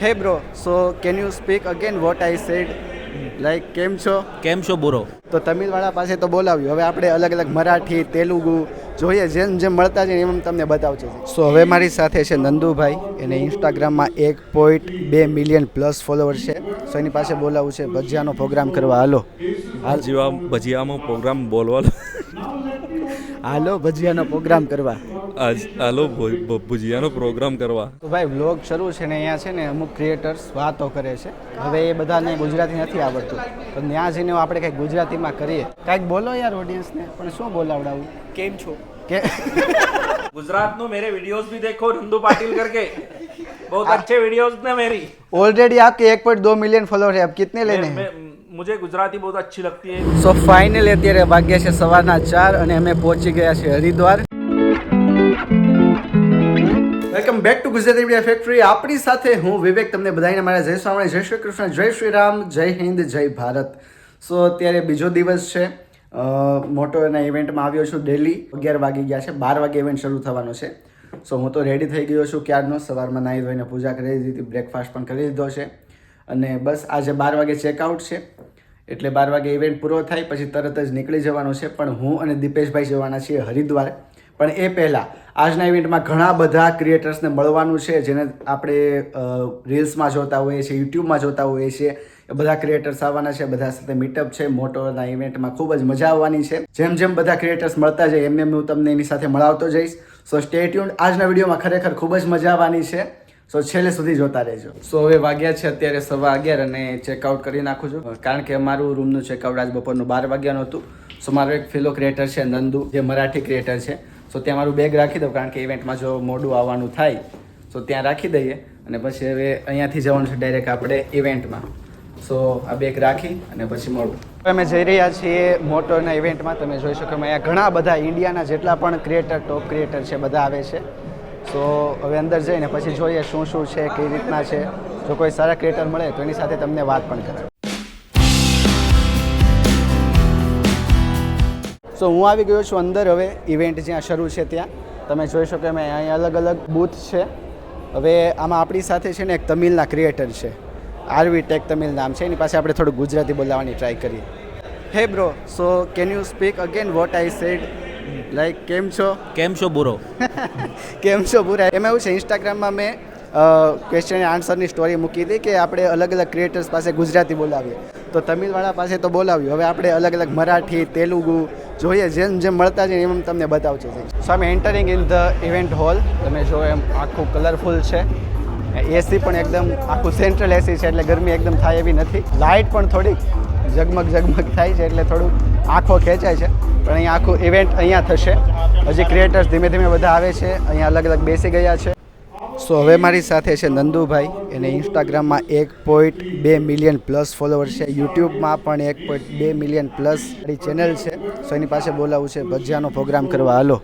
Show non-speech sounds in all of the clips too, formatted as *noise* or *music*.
Hey bro so can you speak again what I said like કેમ છો? કેમ છો બોરો તો તમિલવાળા પાસે તો બોલાવ્યું. હવે આપણે અલગ અલગ મરાઠી તેલુગુ જોઈએ જેમ જેમ મળતા જાય એમ તમને બતાવજો. સો હવે મારી સાથે છે નંદુભાઈ. એને ઇન્સ્ટાગ્રામમાં એક પોઈન્ટ બે મિલિયન પ્લસ ફોલોવર છે. સો એની પાસે બોલાવવું છે. ભજીયાનો પ્રોગ્રામ કરવા. હાલો. હાલ. જેવા ભજીયામાં પ્રોગ્રામ બોલવાનો. હાલો ભજીયાનો પ્રોગ્રામ કરવા. આજ હાલો ભુ- ભુ- ભજીયાનો પ્રોગ્રામ કરવા તો ભાઈ વ્લોગ શરૂ છે ને અહીંયા છે ને અમુક ક્રિએટર્સ વાતો કરે છે હવે એ બધાને ગુજરાતી નથી આવડતું તો ત્યાં જઈને આપણે કંઈક ગુજરાતીમાં કરીએ કાંઈક બોલો યાર ઓડિયન્સને પણ શું બોલાવડાવું કેમ છો કે *laughs* गुजरात नो मेरे वीडियोस भी देखो नंदू पाटिल करके बहुत अच्छे वीडियोस ने मेरी ऑलरेडी आपके एक पॉइंट दो मिलियन फॉलोअर है अब कितने लेने मैं, हैं मैं, मुझे गुजराती बहुत अच्छी लगती है સો ફાઇનલી અત્યારે વાગ્યા છે સવારના ચાર અને અમે પહોંચી ગયા છે Haridwar Welcome back to Gujarati media factory આપણી સાથે હું વિવેક, તમને બધાને મારા જય સ્વામી જય શ્રી કૃષ્ણ, જય શ્રી રામ, જય હિન્દ, જય ભારત. સો અત્યારે બીજો દિવસ છે. મોટો એના ઇવેન્ટમાં આવ્યો છું ડેલી અગિયાર વાગી ગયા છે. બાર વાગે ઇવેન્ટ શરૂ થવાનો છે. સો હું તો રેડી થઈ ગયો છું ક્યારનો સવારમાં નાહી ધોઈને પૂજા કરી દીધી બ્રેકફાસ્ટ પણ કરી દીધો છે. અને બસ, આજે બાર વાગે ચેકઆઉટ છે. એટલે બાર વાગે ઇવેન્ટ પૂરો થાય, પછી તરત જ નીકળી જવાનો છે. પણ હું અને દીપેશભાઈ જવાના છીએ હરિદ્વાર. પણ એ પહેલાં. આજના ઇવેન્ટમાં ઘણા બધા ક્રિએટર્સને મળવાનું છે, જેને આપણે રીલ્સમાં જોતા હોઈએ છીએ યુટ્યુબમાં જોતા હોઈએ છીએ. બધા ક્રિએટર્સ આવવાના છે, બધા સાથે મીટઅપ છે. મોટોના ઇવેન્ટમાં ખૂબ જ મજા આવવાની છે. જેમ જેમ બધા ક્રિએટર્સ મળતા જાય, એમ એમ હું તમને એની સાથે મળાવતો જઈશ. સો સ્ટે ટ્યુન આજના વિડીયોમાં ખરેખર ખૂબ જ મજા આવવાની છે. સો છેલ્લે સુધી જોતા રહેજો. સો હવે વાગ્યા છે અત્યારે સવા અગિયાર અને ચેકઆઉટ કરી નાખું છું. કારણ કે અમારું રૂમનું ચેકઆઉટ આજ બપોરનું બાર વાગ્યાનું હતું. સો મારો એક ફેલો ક્રિએટર છે, નંદુ, જે મરાઠી ક્રિએટર છે. સો ત્યાં મારું બેગ રાખી દઉં, કારણ કે ઇવેન્ટમાં જો મોડું આવવાનું થાય, સો ત્યાં રાખી દઈએ. અને પછી હવે અહીંયાથી જવાનું છે ડાયરેક્ટ આપણે ઇવેન્ટમાં સો આ બેગ રાખી અને પછી મળું અમે જઈ રહ્યા છીએ મોટોના ઇવેન્ટમાં તમે જોઈ શકો, અમે અહીંયા ઘણા બધા ઇન્ડિયાના જેટલા પણ ક્રિએટર ટોપ ક્રિએટર છે, બધા આવે છે. સો હવે અંદર જઈને પછી જોઈએ શું શું છે, કઈ રીતના છે. જો કોઈ સારા ક્રિએટર મળે તો એની સાથે તમને વાત પણ કરાવે સો હું આવી ગયો છું અંદર. હવે ઇવેન્ટ જ્યાં શરૂ છે ત્યાં. તમે જોઈ શકો એમ અહીંયા અલગ અલગ બૂથ છે. હવે આમાં આપણી સાથે છે ને એક તમિલના ક્રિએટર છે. આરવી ટેક તમિલ નામ છે. એની પાસે આપણે થોડું ગુજરાતી બોલાવવાની ટ્રાય કરીએ. Hey bro so can you speak again what I said like કેમ છો? કેમ છો બુરો? *laughs* કેમ છો બુરા? એમાં એવું છે ઇન્સ્ટાગ્રામમાં મેં ક્વેશ્ચન આન્સરની સ્ટોરી મૂકી હતી કે આપણે અલગ અલગ ક્રિએટર્સ પાસે ગુજરાતી બોલાવીએ. તો તમિલવાળા પાસે તો બોલાવ્યું. હવે આપણે અલગ અલગ મરાઠી, તેલુગુ જોઈએ, જેમ જેમ મળતા જઈએ એમ તમને બતાવજો સો આમ entering in the event hall તમે જો એમ આખું કલરફુલ છે. એસી પણ એકદમ આખું સેન્ટ્રલ એસી છે, એટલે ગરમી એકદમ થાય એવી નથી. લાઇટ પણ થોડીક ઝગમગ ઝગમગ થાય છે, એટલે થોડુંક આંખો ખેંચાય છે. પણ અહીંયા આખું ઇવેન્ટ અહીંયા થશે. હજી ક્રિએટર્સ ધીમે ધીમે બધા આવે છે, અહીંયા અલગ અલગ બેસી ગયા છે. સો હવે મારી સાથે છે નંદુભાઈ. એને ઇન્સ્ટાગ્રામમાં એક પોઈન્ટ બે મિલિયન પ્લસ ફોલોવર છે. યુટ્યુબમાં પણ એક પોઈન્ટ બે મિલિયન પ્લસ ચેનલ છે. સો એની પાસે બોલાવવું છે. ભજીયાનો પ્રોગ્રામ કરવા. હાલો.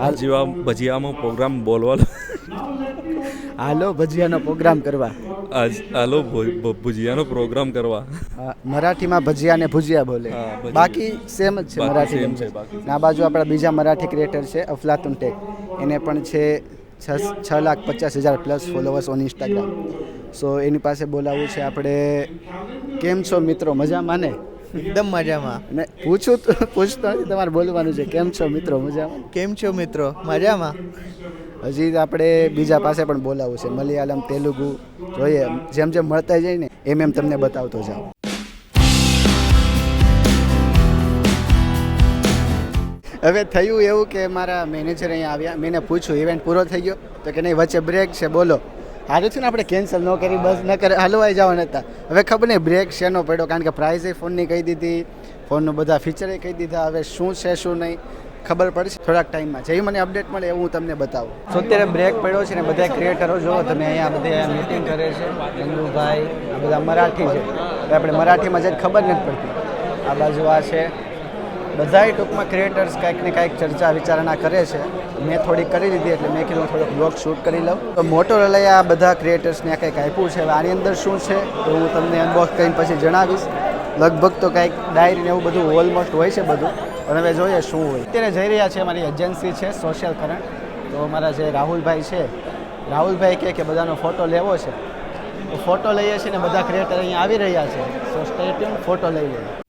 હાલ જેવા ભજીયામાં પ્રોગ્રામ બોલવાનો. હાલો ભજીયાનો પ્રોગ્રામ કરવા. આજ હાલો ભજીયાનો પ્રોગ્રામ કરવા. મરાઠીમાં ભજીયા ને ભુજિયા બોલે. બાકી સેમ જ છે મરાઠી ને આ બાજુ આપણા બીજા મરાઠી ક્રિએટર છે અફલાતુન ટેક. એને પણ છે છ છ લાખ પચાસ હજાર plus followers on Instagram so એની પાસે બોલાવવું છે આપણે. કેમ છો મિત્રો? મજામાં ને? એકદમ મજામાં. ને પૂછું તો પૂછતો નથી તમારે બોલવાનું છે. કેમ છો મિત્રો? મજામાં? કેમ છો મિત્રો? મજામાં? હજી આપણે બીજા પાસે પણ બોલાવવું છે. મલયાલમ તેલુગુ. જોઈએ જેમ જેમ મળતા જાય ને એમ એમ તમને બતાવતો જાઉં. હવે થયું એવું કે મારા મેનેજર અહીંયા આવ્યા. મેં પૂછ્યું ઇવેન્ટ પૂરો થઈ ગયો? તો કે નહીં વચ્ચે બ્રેક છે બોલો. હારું છે ને આપણે કેન્સલ ન કરી બસ ન કરે હલવાઈ જવાના હતા. હવે ખબર નહીં બ્રેક શેનો પડ્યો? કારણ કે પ્રાઇઝ એ ફોનની કહી દીધી ફોનનું બધા ફીચરે કહી દીધા. હવે શું છે શું નહીં ખબર પડશે. થોડાક ટાઈમમાં જેવી મને અપડેટ મળે એવું હું તમને બતાવું. તો અત્યારે બ્રેક પડ્યો છે ને બધા ક્રિએટરો જો તમે અહીંયા બધા મીટિંગ કરે છે. ચંદુભાઈ આ બધા મરાઠી છે. આપણે મરાઠીમાં જ ખબર નથી પડતી. આ બાજુ આ છે. બધાય ટૂંકમાં ક્રિએટર્સ કાંઈક ને કાંઈક ચર્ચા વિચારણા કરે છે. મેં થોડીક કરી લીધી એટલે મેં કીધું થોડોક બ્લોગ શૂટ કરી લઉં. તો મોટો આ બધા ક્રિએટર્સને આ કંઈક આપ્યું છે. આની અંદર શું છે તો હું તમને અનબોક્સ કરીને પછી જણાવીશ. લગભગ તો કાંઈક ડાયરી ને એવું બધું ઓલમોસ્ટ હોય છે બધું. પણ હવે જોઈએ શું હોય. અત્યારે જઈ રહ્યા છે અમારી એજન્સી છે સોશિયલ કરંટ તો અમારા જે રાહુલભાઈ છે, રાહુલભાઈ કહે કે બધાનો ફોટો લેવો છે. ફોટો લઈએ છીએ ને બધા ક્રિએટર અહીંયા આવી રહ્યા છે. સો સ્ટે ફોટો લઈ લઈએ.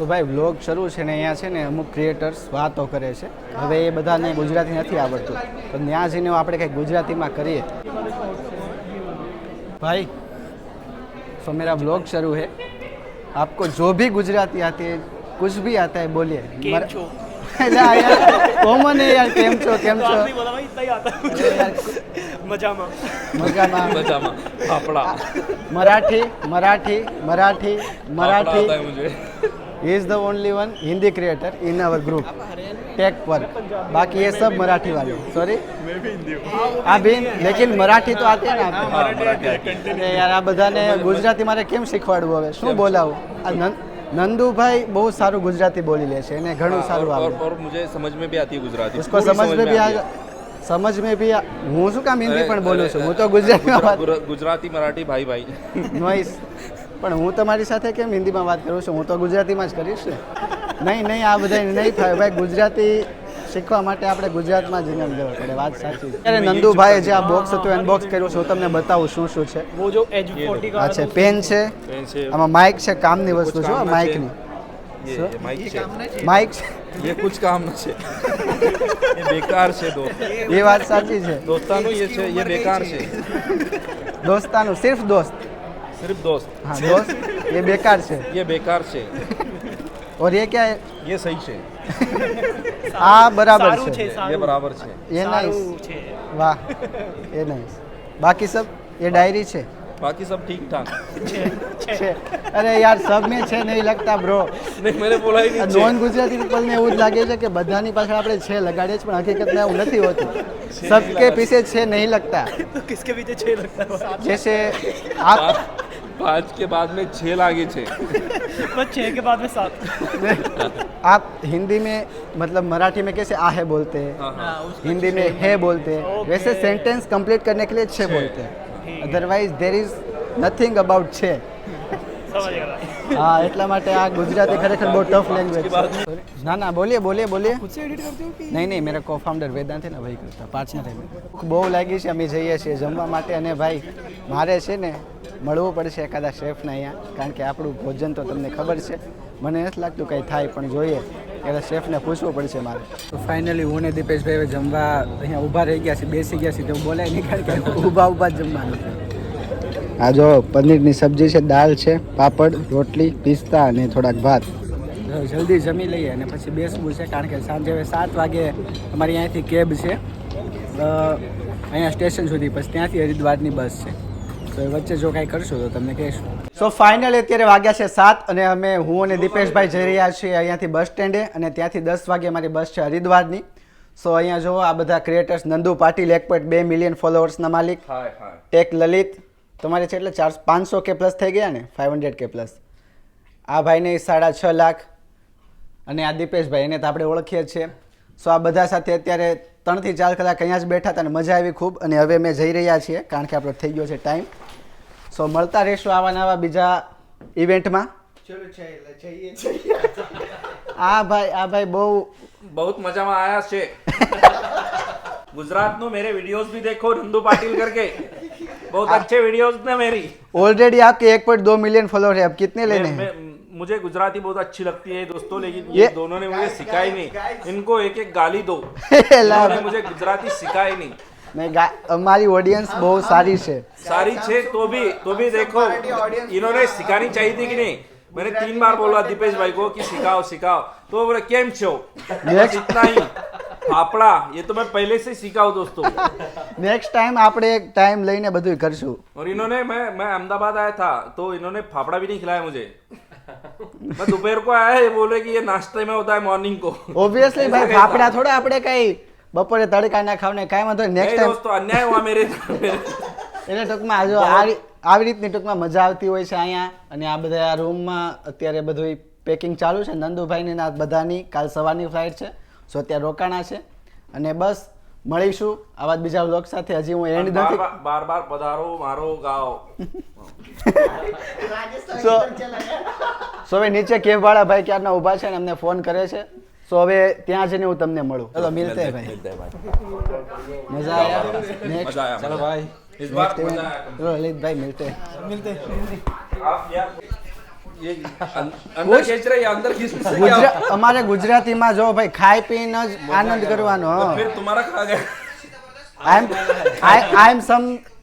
તો ભાઈ બ્લોગ શરૂ છે ને અહીંયા છે ને અમુક ક્રિએટર્સ વાતો કરે છે. હવે એ બધાને ગુજરાતી નથી આવડતું. તો ત્યાં જઈને આપણે કંઈક ગુજરાતીમાં કરીએ. ભાઈ સો મેરા બ્લોગ શરૂ હે. આપકો જો ભી ગુજરાતી આતી હે કુછ ભી આતા હે બોલીએ. કેમ છો? *laughs* કોમન હે યાર કેમ છો કેમ છો? મજામાં. Marathi Marathi Marathi Marathi. है मराठी मुझे ही is the only one Hindi creator in our group take पर बाकी ये सब मराठी वाले सॉरी आप भी लेकिन मराठी तो आते हैं ना आपको અરે યાર આ બધાને ગુજરાતી મારે કેમ શીખવાડવું હવે શું બોલાવું આ નંદ- નંદુભાઈ બહુ સારું ગુજરાતી બોલી લે છે એને ઘણું સારું और, और, આવડે और मुझे समझ में भी आती है गुजराती उसको पूरी समझ में भी आती आ है। સમજ મેં બી આ- હું શું કામ હિન્દી अरे, પણ બોલું अरे, છું હું તો ગુજરાતીમાં વાત गुजरा- गुजराती मराठी भाई भाई નોઈસ પણ હું તમારી સાથે કેમ હિન્દીમાં વાત કરું છું? હું તો ગુજરાતીમાં જ કરીશ ને. નહીં નહીં આ બધા નહીં થાય. ભાઈ ગુજરાતી શીખવા માટે આપણે ગુજરાતમાં જ જન્મ લેવો પડે. વાત સાચી અરે નંદુભાઈ જે આ બોક્સ હતું અનબોક્સ કર્યું છે. હું તમને બતાવું શું શું છે. વો છે પેન છે. આમાં માઇક છે કામની વસ્તુ છે માઇકની માઇક છે. કુછ કામ ન છે. એ બેકાર છે દોસ્ત. એ વાત સાચી છે. દોસ્તાનું એ છે એ બેકાર છે. દોસ્તાનું સિર્ફ દોસ્ત. सिर्फ दोस्त હા દોસ્ત એ બેકાર છે ये बेकार છે और ये क्या है ये सही છે આ બરાબર સારું છે છે ये સારું બરાબર છે એ નાઈસ સારું છે વાહ એ નાઈસ બાકી સબ એ ડાયરી છે बाकी सब ठीक ठाक છે અરે યાર સબ में છે નહીં લગતા બ્રો नहीं मैंने बोला ही नहीं નોન ગુજરાતી પીપલને એવું જ લાગે છે કે બધાની પાછળ આપણે છે લગાડીએ છીએ પણ હકીકતમાં એવું નથી હોતું સબકે પીછે છે નહીં લગતા तो किसके पीछे छह लगता है जैसे आप पाँच पाँच के बाद में छह लागे छे *laughs* बस छह के बाद में सात *laughs* आप हिंदी में मतलब मराठी में कैसे आ है बोलते हैं हाँ, हिंदी में है बोलते हैं Okay. वैसे सेंटेंस कंप्लीट करने के लिए छे बोलते हैं otherwise there is nothing about छे समझ गया હા એટલા માટે આ ગુજરાતી ખરેખર બહુ ટફ લેંગ્વેજ છે ના ના બોલીએ બોલીએ બોલીએ खुद से एडिट करते हो कि નહીં નહીં મેરા કો ફાઉન્ડર વેદાંત है ને ભાઈ કરતા પાર્ટનર है ભૂખ બહુ લાગી છે અમે જઈએ છીએ જમવા માટે અને ભાઈ મારે છે ને મળવું પડશે એકાદા શેફને અહીંયા કારણ કે આપણું ભોજન તો તમને ખબર છે. મને નથી લાગતું કંઈ થાય પણ જોઈએ. એટલે શેફને પૂછવું પડશે મારે. તો ફાઇનલી હું ને દીપેશભાઈ હવે જમવા અહીંયા ઊભા રહી ગયા છે બેસી ગયા છે તો બોલાય નહીં કારણ કે ઊભા ઊભા જમવાનું છે. આ જો પનીરની સબ્જી છે દાળ છે પાપડ રોટલી પિસ્તા અને થોડાક ભાત. જલ્દી જમી લઈએ અને પછી બેસવું છે કારણ કે સાંજે હવે સાત વાગે અમારી અહીંયાથી કેબ છે. અહીંયા સ્ટેશન સુધી પછી ત્યાંથી હરિદ્વારની બસ છે. તો એ વચ્ચે જો કાંઈ કરશું તો તમને કહેશું. સો ફાઇનલ અત્યારે વાગ્યા છે સાત અને અમે હું અને દીપેશભાઈ જઈ રહ્યા છીએ અહીંયાથી બસ સ્ટેન્ડે અને ત્યાંથી દસ વાગે મારી બસ છે હરિદ્વારની. સો અહીંયા જુઓ આ બધા ક્રિએટર્સ નંદુ પાટીલ એક પોઈન્ટ બે મિલિયન ફોલોઅર્સના માલિક ટેક લલિત તમારે છે એટલે ચાર પાંચસો કે પ્લસ થઈ ગયા ને? ફાઇવ હંડ્રેડ કે પ્લસ આ ભાઈને સાડા છ લાખ અને આ દીપેશભાઈ એને તો આપણે ઓળખીએ છીએ. સો આ બધા સાથે અત્યારે ત્રણથી ચાર કલાક અહીંયા જ બેઠા હતા અને મજા આવી ખૂબ અને હવે અમે જઈ રહ્યા છીએ કારણ કે આપણો થઈ ગયો છે ટાઈમ સો મળતા રહીશું આવા નવા બીજા ઇવેન્ટમાં આ ભાઈ આ ભાઈ બહુ बहुत मजा में आया છે गुजरात नो मेरे वीडियोस भी देखो नंदू पाटिल करके बहुत अच्छे वीडियोस ने मेरी ऑलरेडी आपके एक पॉइंट दो मिलियन फॉलोअर है अब कितने लेने मैं, हैं मैं, मुझे गुजराती बहुत अच्छी लगती है दोस्तों लेकिन ये- ये दोनों ने मुझे सिखाई नहीं इनको एक एक गाली दो ला- इन्होंने मुझे गुजराती सिखाई नहीं नहीं गा- हमारी ऑडियंस बहुत सारी है सारी छे तो भी तो भी देखो इन्होंने सिखानी चाहिए थी कि नहीं मैंने तीन बार बोला दीपेश भाई को कि सिखाओ सिखाओ तो बोले केम छो बस इतना ही फाफड़ा ये तो मैं पहले से सीखा हूँ दोस्तों નેક્સ્ટ ટાઈમ આપણે એક ટાઈમ લઈને બધું કરશું और इन्होंने मैं मैं अहमदाबाद आया था तो इन्होंने फाफड़ा भी नहीं खिलाया मुझे मैं दोपहर को आया ये बोले कि ये नाश्ते में होता है मॉर्निंग को ઓબ્વિયસલી ભાઈ ऐसा ફાફડા થોડા આપણે કઈ બપોરે તડકા ના ખાવ ને કાંઈ વાંધો નેક્સ્ટ नहीं ટાઈમ दोस्तों अन्याय हुआ मेरे मेरे એટલે ટૂંકમાં જો આ રી- આવી રીતની ટૂંકમાં મજા આવતી હોય છે અહીંયા અને આ બધા આ રૂમમાં અત્યારે બધું પેકિંગ ચાલુ છે નંદુભાઈની ના બધાની કાલ સવારની ફ્લાઇટ છે સો અત્યારે રોકાણા છે અને બસ મળીશું આવા જ બીજા વ્લોગ સાથે હજી હું એન્ડ बार નથી बार बार बार पधारो मारो गाओ *laughs* સો સો હવે નીચે કેબ વાળા ભાઈ ક્યારના ઊભા છે ને અમને ફોન કરે છે સો હવે ત્યાં જઈને હું તમને મળું ચલો મિલતે હૈ ભાઈ मिलते हैं भाई મજા આયા નેક્સ્ટ मजा आया चलो भाई इस बार मजा आया ચલો લલિતભાઈ મિલતે मिलते आप यार ये अं- अंदर खींच रहे हैं अंदर खींचने से क्या ગુજરા અમારે ગુજરાતીમાં જો ભાઈ ખાઈ પીને જ આનંદ કરવાનો तो फिर तुम्हारा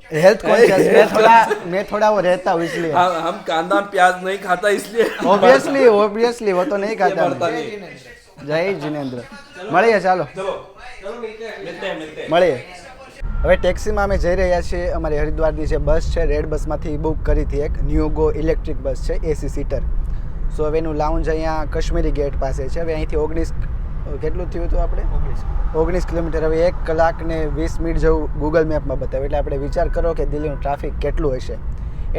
खा गया I am I am some health conscious मैं थोड़ा मैं थोड़ा वो रहता हूँ इसलिए हम हम कांदा प्याज नहीं खाता इसलिए ઓબ્વિયસલી ઓબ્વિયસલી वो तो नहीं ये खाता बढ़ता मैं। नहीं જય જિનેન્દ્ર મળીએ ચાલો चलो मिलते हैं मिलते हैं મળીએ હવે ટેક્સીમાં અમે જઈ રહ્યા છીએ અમારી હરિદ્વારની જે બસ છે રેડ બસમાંથી બુક કરી હતી એક ન્યૂ ગો ઇલેક્ટ્રિક બસ છે એસી સીટર સો હવે એનું લાઉન્જ અહીંયા કશ્મીરી ગેટ પાસે છે હવે અહીંથી ઓગણીસ કેટલું થયું હતું આપણે? ઓગણીસ. કિલોમીટર. હવે એક કલાક ને વીસ મિનિટ જેવું ગૂગલ મેપમાં બતાવે એટલે આપણે વિચાર કરો કે દિલ્હીનું ટ્રાફિક કેટલું હશે.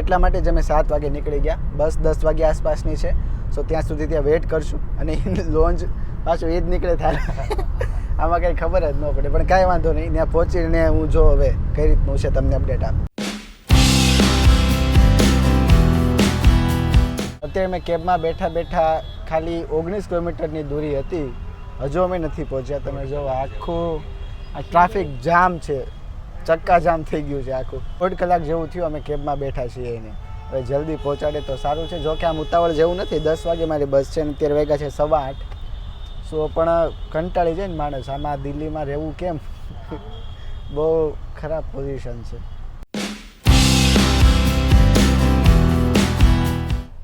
એટલા માટે જ અમે સાત વાગે નીકળી ગયા. બસ દસ વાગે આસપાસની છે. સો ત્યાં સુધી ત્યાં વેઇટ કરશું. અને લોન્જ પાછું એ જ નીકળે થાય *laughs* આમાં કંઈ ખબર જ ન પડે. પણ કાંઈ વાંધો નહીં. ત્યાં પહોંચીને હું જો હવે કઈ રીતનું છે તમને અપડેટ આપ. અત્યારે મેં કેબમાં બેઠા બેઠા ખાલી ઓગણીસ કિલોમીટરની દૂરી હતી. હજુ અમે નથી પહોંચ્યા. તમે જો, આખું આ ટ્રાફિક જામ છે. ચક્કા જામ થઈ ગયું છે આખું. દોઢ કલાક જેવું થયું અમે કેબમાં બેઠા છીએ એને. હવે જલ્દી પહોંચાડે તો સારું છે. જો કે આમ ઉતાવળ જેવું નથી. દસ વાગે મારી બસ છે ને અત્યારે વાગ્યા છે સવા આઠ. સો પણ કંટાળી જાય ને માણસ. આમાં દિલ્હીમાં રહેવું કેમ? *laughs* બહુ ખરાબ પોઝિશન છે.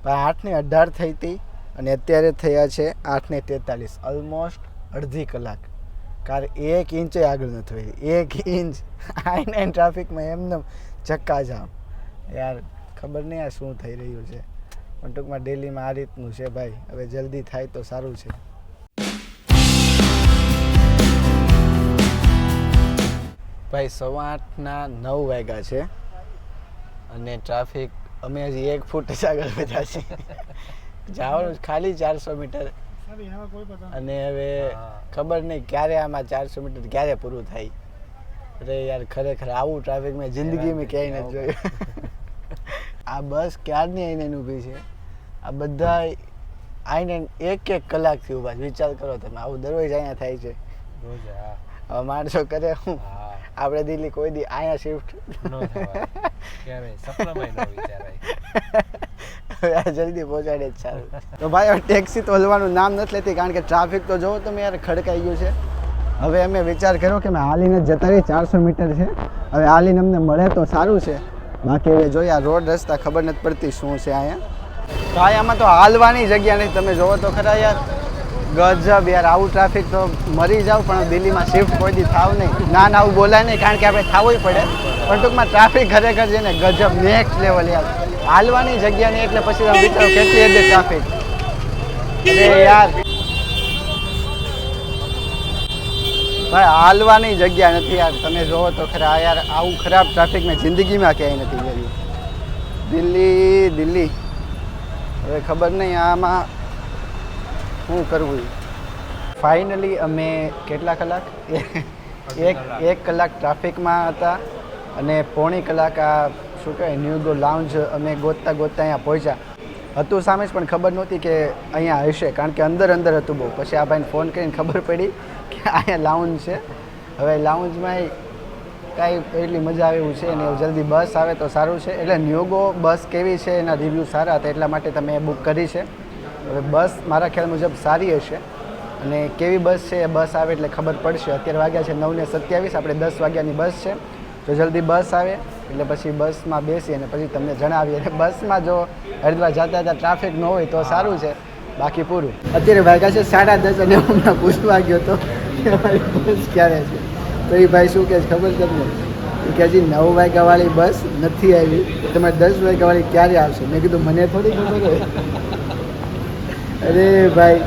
ભાઈ આઠની અઢાર થઈ હતી. અને અત્યારે થયા છે આઠને તેતાલીસ ઓલમોસ્ટ અડધી કલાક. કાર એક ઇંચે આગળ નથી વધી એક ઇંચ આઈ નાઇન ટ્રાફિકમાં એમને ચક્કા જામ યાર, ખબર નહીં આ શું થઈ રહ્યું છે. પણ ટૂંકમાં ડેલીમાં આ રીતનું છે ભાઈ. હવે જલ્દી થાય તો સારું છે. ભાઈ, સવા આઠના નવ વાગ્યા છે. અને ટ્રાફિક અમે હજી એક ફૂટ જ આગળ વધ્યા છીએ. જાવાનું ખાલી ચારસો મીટર. અને હવે ખબર નહીં ક્યારે આમાં ચારસો મીટર ક્યારે પૂરું થાય. અરે યાર ખરેખર આવું ટ્રાફિક મેં જિંદગી મેં ક્યાંય નથી જોયું. આ બસ ક્યારની આઈને ઊભી છે? આ બધા આઈને એક એક કલાકથી ઊભા છે. વિચાર કરો તમે આવું દરરોજ અહીંયા થાય છે. હવે માણસો કરે હું? આપણે દિલ્હી કોઈ દી અહીંયા શિફ્ટ *laughs* જલ્દી પહોંચાડે જ સારું. તો ભાઈ, હવે ટેક્સી તો હલવાનું નામ નથી લેતી, કારણ કે ટ્રાફિક તો જોવો તમે યાર, ખડકાઈ ગયું છે. હવે અમે વિચાર કર્યો કે મેં હાલીને જતા રહી ચારસો મીટર છે. હવે હાલીને અમને મળે તો સારું છે. બાકી હવે જોઈએ આ રોડ રસ્તા ખબર નથી પડતી શું છે અહીંયા. ભાઈ આમાં તો હાલવાની જગ્યા નહીં. તમે જોવો તો ખરા યાર, ગજબ યાર, આવું ટ્રાફિક તો મરી જાવ, પણ દિલ્હીમાં શિફ્ટ કોઈ દી થાવ નહીં. ના ના, આવું બોલાય નહીં, કારણ કે આપણે થાવું પડે. પણ ટૂંકમાં ટ્રાફિક ખરેખર છે ને ગજબ નેક્સ્ટ લેવલ યાર. હાલવાની જગ્યા નહીં, એટલે પછી તમે વિચારો કેટલી હદે ટ્રાફિક અરે યાર. ભાઈ, હાલવાની જગ્યા નથી યાર. તમે જોવો તો ખરા યાર, આવું ખરાબ ટ્રાફિક મેં જિંદગીમાં ક્યાંય નથી જોયું દિલ્હી દિલ્હી. હવે ખબર નહીં આમાં શું કરવું. ફાઇનલી અમે કેટલા કલાક? *laughs* એક એક કલાક ટ્રાફિકમાં હતા અને પોણી કલાક આ શું કહેવાય ન્યુગો લાઉન્જ અમે ગોતતા ગોતતા અહીંયા પહોંચ્યા. હતું સામે જ, પણ ખબર નહોતી કે અહીંયા હશે, કારણ કે અંદર અંદર હતું બહુ. પછી આ ભાઈને ફોન કરીને ખબર પડી કે અહીંયા લાઉન્જ છે. હવે લાઉન્જમાં કાંઈ એટલી મજા આવે એવું છે ને જલ્દી બસ આવે તો સારું છે. એટલે ન્યુગો બસ કેવી છે એના રિવ્યૂ સારા હતા, એટલા માટે તમે બુક કરી છે. હવે બસ મારા ખ્યાલ મુજબ સારી હશે. અને કેવી બસ છે એ બસ આવે એટલે ખબર પડશે. અત્યારે વાગ્યા છે નવને સત્યાવીસ, આપણે દસ વાગ્યાની બસ છે. તો જલ્દી બસ આવે એટલે પછી બસમાં બેસી અને પછી તમને જણાવીએ. અને બસમાં જો હરિદ્વાર જતા હતા ટ્રાફિક ન હોય તો સારું છે. બાકી પૂરું. અત્યારે ભાઈ છે સાડા દસ અને હમણાં પૂછવા ગયો તો બસ ક્યારે છે? તો એ ભાઈ શું કહે છે ખબર તમને? કે હજી નવ વાગ્યાવાળી બસ નથી આવી. તમારે દસ વાગ્યાવાળી ક્યારે આવશે? મેં કીધું મને થોડી ખબર હોય. અરે ભાઈ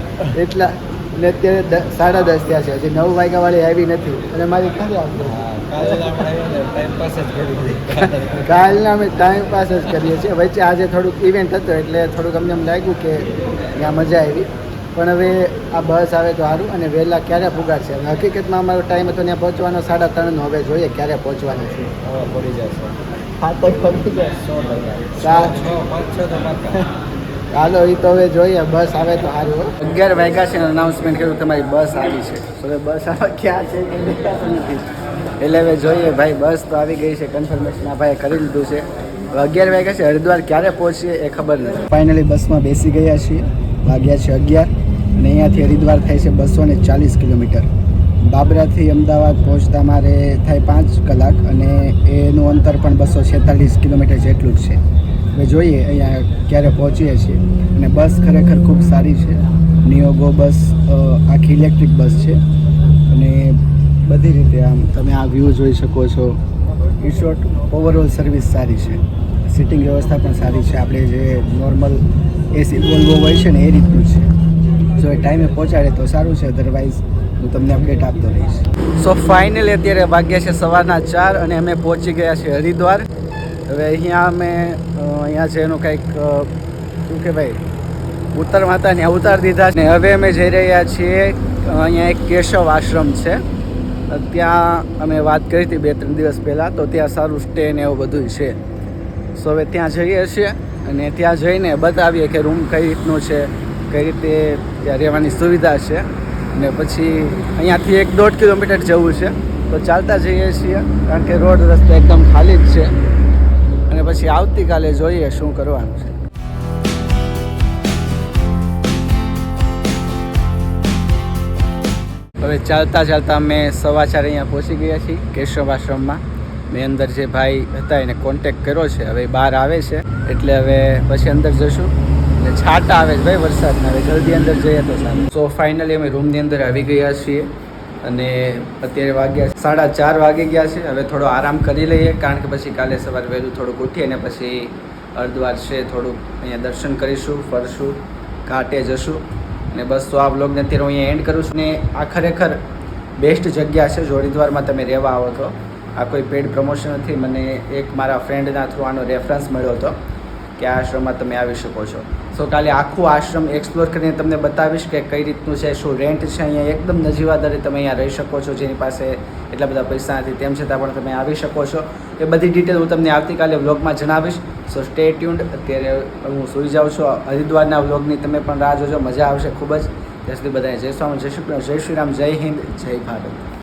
એટલા અને અત્યારે સાડા દસ થયા છે. હજી નવ વાગ્યા વાળી આવી નથી. અને મારી ક્યારે આવતી કાલના અમે ટાઈમ *laughs* પાસ જ કરીએ છીએ. વચ્ચે આજે થોડુંક ઇવેન્ટ હતો એટલે થોડુંક અમને એમ લાગ્યું કે ત્યાં મજા આવી. પણ હવે આ બસ આવે તો સારું અને વહેલા ક્યારે પુગાડશે હકીકતમાં અમારો ટાઈમ હતો ત્યાં પહોંચવાનો સાડા ત્રણનો હવે જોઈએ ક્યારે પહોંચવાનો છે. પહોંચી જશે સાત પાંચ છ હાલો એ તો હવે જોઈએ બસ આવે તો સારું અગિયાર વાગ્યા છે અનાઉન્સમેન્ટ કર્યું તમારી બસ આવી છે. હવે બસ આવે ક્યાં છે નથી. એટલે હવે જોઈએ ભાઈ બસ તો આવી ગઈ છે કન્ફર્મેશન આ ભાઈ કરી લીધું છે. અગિયાર વાગ્યા છે હરિદ્વાર ક્યારે પહોંચીએ એ ખબર નથી. ફાઇનલી બસમાં બેસી ગયા છીએ વાગ્યા છે અગિયાર અને અહીંયાથી હરિદ્વાર થાય છે બસો ને ચાલીસ કિલોમીટર. બાબરાથી અમદાવાદ પહોંચતા મારે થાય પાંચ કલાક અને એનું અંતર પણ બસો છેતાલીસ કિલોમીટર જેટલું જ છે. હવે જોઈએ અહીંયા ક્યારે પહોંચીએ છીએ. અને બસ ખરેખર ખૂબ સારી છે. નિયોગો બસ આખી ઇલેક્ટ્રિક બસ છે. અને બધી રીતે આમ તમે આ વ્યૂ જોઈ શકો છો. ઇન શોર્ટ ઓવરઓલ સર્વિસ સારી છે. સિટિંગ વ્યવસ્થા પણ સારી છે. આપણે જે નોર્મલ એસી વોલ્વો હોય છે ને એ રીતનું છે. જો એ ટાઈમે પહોંચાડે તો સારું છે. અધરવાઇઝ હું તમને અપડેટ આપતો રહીશ. સો ફાઇનલી અત્યારે વાગ્યા છે સવારના ચાર અને અમે પહોંચી ગયા છીએ હરિદ્વાર. હવે અહીંયા અમે અહીંયા છે એનું કંઈક શું શું કહેવાય, ઉત્તર માતાને અવતાર દીધા ને હવે અમે જઈ રહ્યા છીએ, અહીંયા એક કેશવ આશ્રમ છે. ત્યાં અમે વાત કરી હતી બે ત્રણ દિવસ પહેલાં, તો ત્યાં સારું સ્ટે ને એવું બધું છે. સો હવે ત્યાં જઈએ છીએ અને ત્યાં જઈને બતાવીએ કે રૂમ કઈ રીતનું છે, કઈ રીતે ત્યાં રહેવાની સુવિધા છે. ને પછી અહીંયાથી એક દોઢ કિલોમીટર જવું છે. તો ચાલતા જઈએ છીએ, કારણ કે રોડ રસ્તો એકદમ ખાલી જ છે. પછી આવતીકાલે જોઈએ શું કરવાનું છે. હવે ચાલતા ચાલતા અમે સવા ચાર અહીંયા પહોંચી ગયા છીએ કેશવ આશ્રમમાં મેં અંદર જે ભાઈ હતા એને કોન્ટેક કર્યો છે, હવે બહાર આવે છે. એટલે હવે પછી અંદર જશું. એટલે છાટા આવે છે ભાઈ વરસાદના, હવે જલ્દી અંદર જઈએ તો સારું. સો ફાઇનલી અમે રૂમની અંદર આવી ગયા છીએ. અને અત્યારે વાગ્યા સાડા ચાર વાગી ગયા છે. હવે થોડો આરામ કરી લઈએ, કારણ કે પછી કાલે સવારે વહેલું થોડુંક ઉઠી અને પછી હરિદ્વાર છે, થોડુંક અહીંયા દર્શન કરીશું, ફરશું, ઘાટે જશું. અને બસ, તો આ બ્લોગને અત્યારે હું અહીંયા એન્ડ કરું છું. ને આ ખરેખર બેસ્ટ જગ્યા છે, જોડીદ્વારમાં તમે રહેવા આવો તો આ કોઈ પેડ પ્રમોશન નથી. મને એક મારા ફ્રેન્ડના થ્રુ આનો રેફરન્સ મળ્યો હતો કે આ આશ્રમમાં તમે આવી શકો છો. સો કાલે આખું આશ્રમ એક્સપ્લોર કરીને તમને બતાવીશ કે કઈ રીતનું છે, શું રેન્ટ છે અહીંયા. એકદમ નજીવા દરે તમે અહીંયા રહી શકો છો, જેની પાસે એટલા બધા પૈસા નથી. તેમ છતાં પણ તમે આવી શકો છો. એ બધી ડિટેલ હું તમને આવતીકાલે વ્લોગમાં જણાવીશ. સો સ્ટે ટ્યુન્ડ અત્યારે હું સૂઈ જાઉં છું. હરિદ્વારના વ્લોગની તમે પણ રાહ જોજો. મજા આવશે ખૂબ જ. ત્યાં સુધી બધાને જય સ્વામી, જય શ્રી જય શ્રી રામ, જય હિન્દ, જય ભારત.